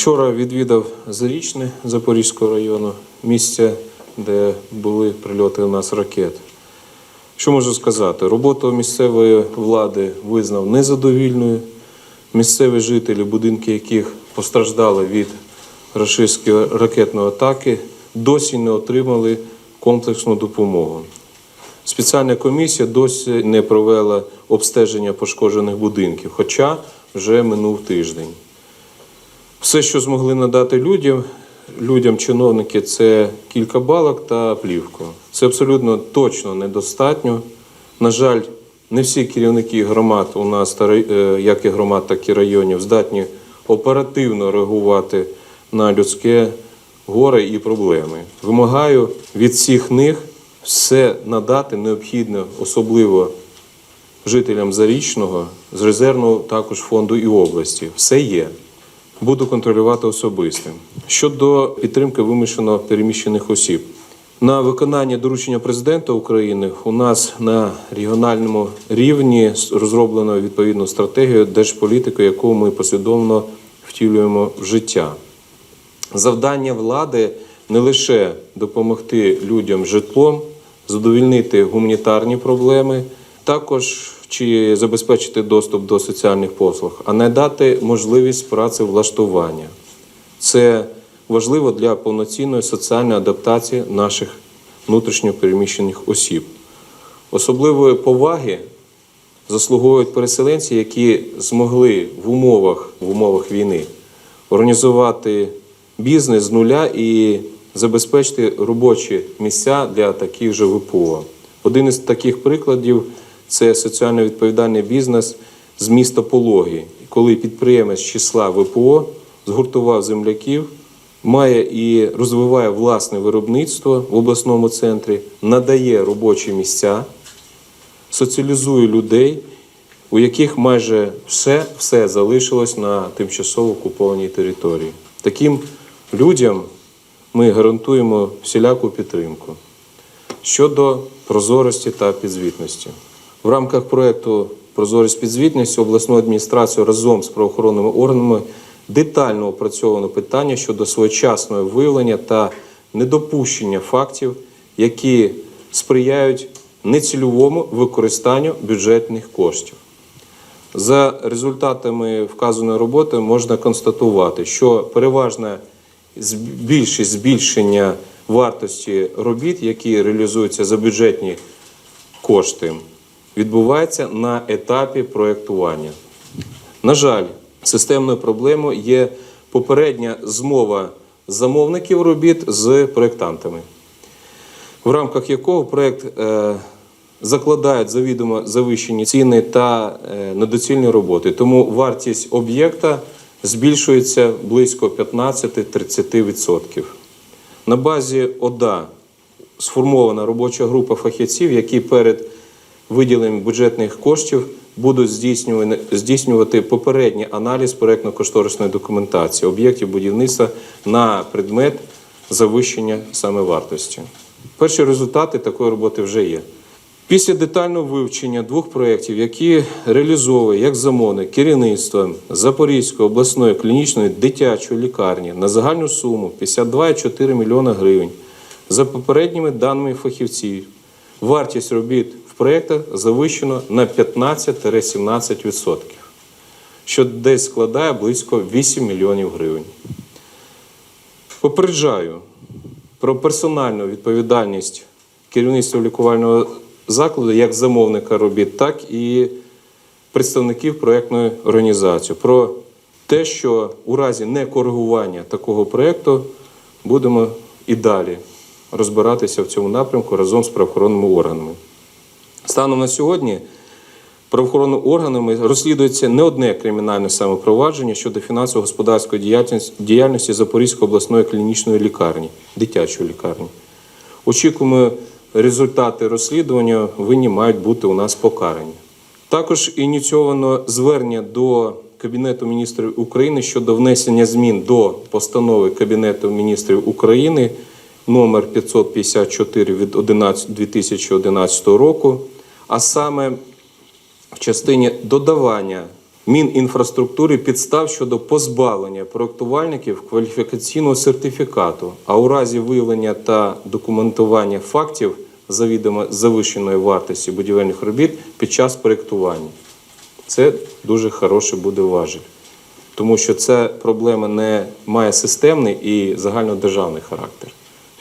Вчора відвідав Зарічне Запорізького району, місце, де були прильоти у нас ракет. Що можу сказати? Роботу місцевої влади визнав незадовільною. Місцеві жителі, будинки яких постраждали від рашистської ракетної атаки, досі не отримали комплексну допомогу. Спеціальна комісія досі не провела обстеження пошкоджених будинків, хоча вже минув тиждень. Все, що змогли надати людям, людям чиновники, це кілька балок та плівку. Це абсолютно точно недостатньо. На жаль, не всі керівники громад у нас, е, як і громад, так і районів, здатні оперативно реагувати на людське горе і проблеми. Вимагаю від всіх них все надати необхідне, особливо жителям Зарічного, з резервного також фонду і області. Все є. Буду контролювати особисто. Щодо підтримки вимушено переміщених осіб. На виконання доручення президента України у нас на регіональному рівні розроблено відповідну стратегію держполітики, яку ми послідовно втілюємо в життя. Завдання влади не лише допомогти людям житлом, задовільнити гуманітарні проблеми, також чи забезпечити доступ до соціальних послуг, а не дати можливість працевлаштування. Це важливо для повноцінної соціальної адаптації наших внутрішньопереміщених осіб. Особливої поваги заслуговують переселенці, які змогли в умовах, в умовах війни організувати бізнес з нуля і забезпечити робочі місця для таких же ВПО. Один із таких прикладів це соціально відповідальний бізнес з міста Пологи, коли підприємець числа ВПО згуртував земляків, має і розвиває власне виробництво в обласному центрі, надає робочі місця, соціалізує людей, у яких майже все, все залишилось на тимчасово окупованій території. Таким людям ми гарантуємо всіляку підтримку. Щодо прозорості та підзвітності. В рамках проєкту Прозорість підзвітності обласної адміністрації разом з правоохоронними органами детально опрацьовано питання щодо своєчасного виявлення та недопущення фактів, які сприяють нецільовому використанню бюджетних коштів. За результатами вказаної роботи можна констатувати, що переважна більшість збільшення вартості робіт, які реалізуються за бюджетні кошти, відбувається на етапі проєктування. На жаль, системною проблемою є попередня змова замовників робіт з проєктантами в рамках якого проект е, закладає завідомо завищені ціни та е, недоцільні роботи. Тому вартість об'єкта збільшується близько 15-30%. На базі ОДА сформована робоча група фахівців, які перед виділенням бюджетних коштів будуть здійснювати, попередній аналіз проєктно-кошторисної документації об'єктів будівництва на предмет завищення саме вартості. Перші результати такої роботи вже є. Після детального вивчення двох проєктів, які реалізовує як замовник керівництво Запорізької обласної клінічної дитячої лікарні на загальну суму 52,4 мільйона гривень, за попередніми даними фахівців, вартість робіт проєктах завищено на 15-17%, що десь складає близько 8 мільйонів гривень. Попереджаю про персональну відповідальність керівництва лікувального закладу як замовника робіт, так і представників проєктної організації. Про те, що у разі некоригування такого проєкту будемо і далі розбиратися в цьому напрямку разом з правоохоронними органами. Станом на сьогодні правоохоронними органами розслідується не одне кримінальне самопровадження щодо фінансово-господарської діяльності- Запорізької обласної клінічної лікарні, дитячої лікарні. Очікуємо результати розслідування, винні мають бути у нас покарані. Також ініційовано звернення до Кабінету міністрів України щодо внесення змін до постанови Кабінету міністрів України номер 554 від 11 2011 року, а саме в частині додавання Мінінфраструктури підстав щодо позбавлення проєктувальників кваліфікаційного сертифікату, а у разі виявлення та документування фактів завідомо завищеної вартості будівельних робіт під час проєктування. Це дуже хороший буде важіль, тому що ця проблема не має системний і загальнодержавний характер.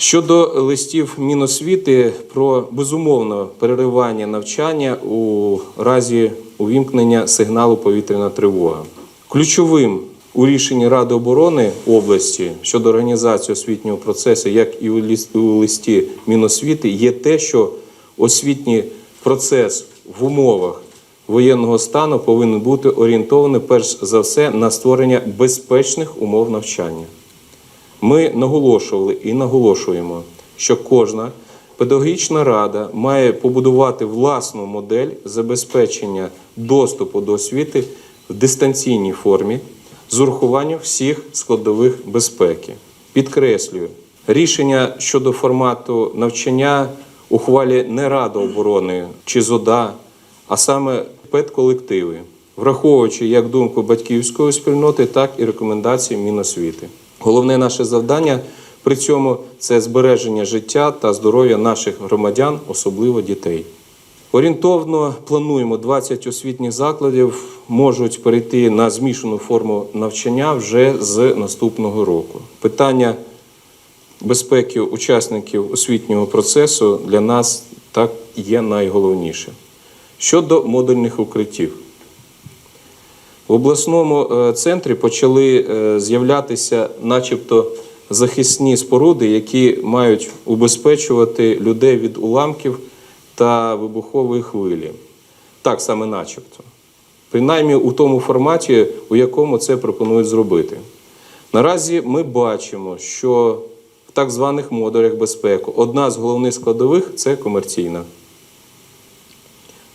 Щодо листів Міносвіти про безумовне переривання навчання у разі увімкнення сигналу повітряна тривога. Ключовим у рішенні Ради оборони області щодо організації освітнього процесу, як і у листі Міносвіти, є те, що освітній процес в умовах воєнного стану повинен бути орієнтований перш за все на створення безпечних умов навчання. Ми наголошували і наголошуємо, що кожна педагогічна рада має побудувати власну модель забезпечення доступу до освіти в дистанційній формі з урахуванням всіх складових безпеки. Підкреслюю, рішення щодо формату навчання ухвалює не Рада оборони чи ЗОДА, а саме педколективи, враховуючи як думку батьківської спільноти, так і рекомендації Міносвіти. Головне наше завдання при цьому це збереження життя та здоров'я наших громадян, особливо дітей. Орієнтовно плануємо 20 освітніх закладів можуть перейти на змішану форму навчання вже з наступного року. Питання безпеки учасників освітнього процесу для нас так є найголовніше. Щодо модульних укриттів. В обласному е, центрі почали е, з'являтися, начебто, захисні споруди, які мають убезпечувати людей від уламків та вибухової хвилі. Так саме начебто. Принаймні у тому форматі, у якому це пропонують зробити. Наразі ми бачимо, що в так званих модулях безпеки одна з головних складових це комерційна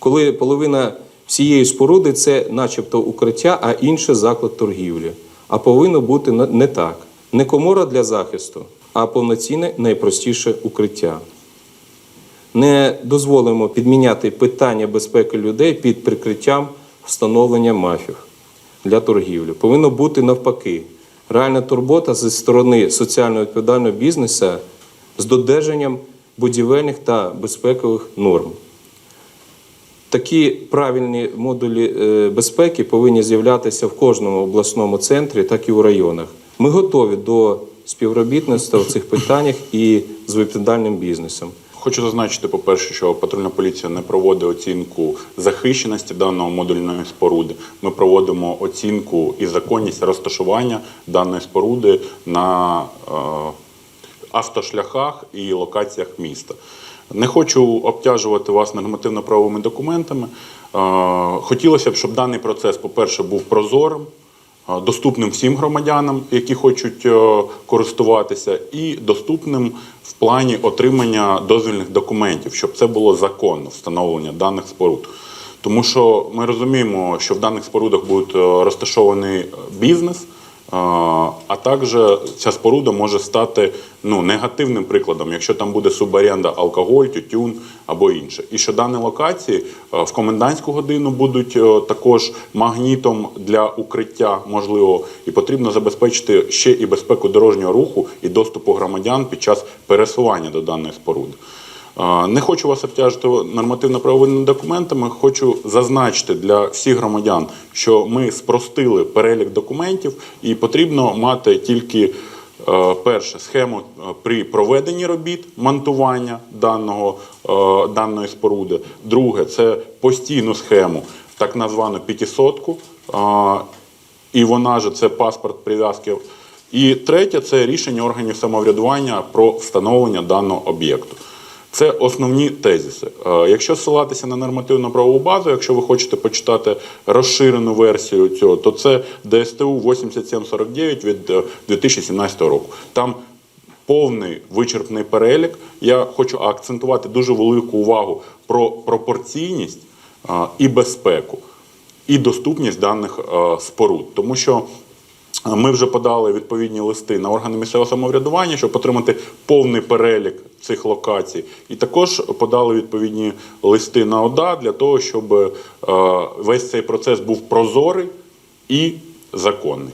коли половина всієї споруди це начебто укриття, а інше заклад торгівлі. А повинно бути не так. Не комора для захисту, а повноцінне найпростіше укриття. Не дозволимо підміняти питання безпеки людей під прикриттям встановлення мафів для торгівлі. Повинно бути навпаки. Реальна турбота зі сторони соціально відповідального бізнесу з додержанням будівельних та безпекових норм. Такі правильні модулі е, безпеки повинні з'являтися в кожному обласному центрі, так і у районах. Ми готові до співробітництва в цих питаннях і з відповідальним бізнесом. Хочу зазначити, по-перше, що патрульна поліція не проводить оцінку захищеності даного модульної споруди. Ми проводимо оцінку і законність розташування даної споруди на е, автошляхах і локаціях міста. Не хочу обтяжувати вас нормативно-правовими документами. Хотілося б, щоб даний процес, по-перше, був прозорим, доступним всім громадянам, які хочуть е, користуватися, і доступним в плані отримання дозвільних документів, щоб це було законно встановлення даних споруд. Тому що ми розуміємо, що в даних спорудах буде е, розташований е, бізнес. А також ця споруда може стати ну, негативним прикладом, якщо там буде суборенда алкоголь, тютюн або інше. І що дані локації в комендантську годину будуть е, також магнітом для укриття, можливо, і потрібно забезпечити ще і безпеку дорожнього руху і доступу громадян під час пересування до даної споруди. Не хочу вас обтяжити нормативно-правовими документами. Хочу зазначити для всіх громадян, що ми спростили перелік документів, і потрібно мати тільки е, перше схему е, при проведенні робіт монтування даного, е, даної споруди. Друге це постійну схему, так названу п'ятисотку. І вона ж це паспорт прив'язки. І третє це рішення органів самоврядування про встановлення даного об'єкту. Це основні тезиси. Е, Якщо ссилатися на нормативну правову базу, якщо ви хочете почитати розширену версію цього, то це ДСТУ 8749 від е, 2017 року. Там повний вичерпний перелік. Я хочу акцентувати дуже велику увагу про пропорційність е, і безпеку, і доступність даних е, споруд. Тому що Ми вже подали відповідні листи на органи місцевого самоврядування, щоб отримати повний перелік цих локацій. І також подали відповідні листи на ОДА для того, щоб е, весь цей процес був прозорий і законний.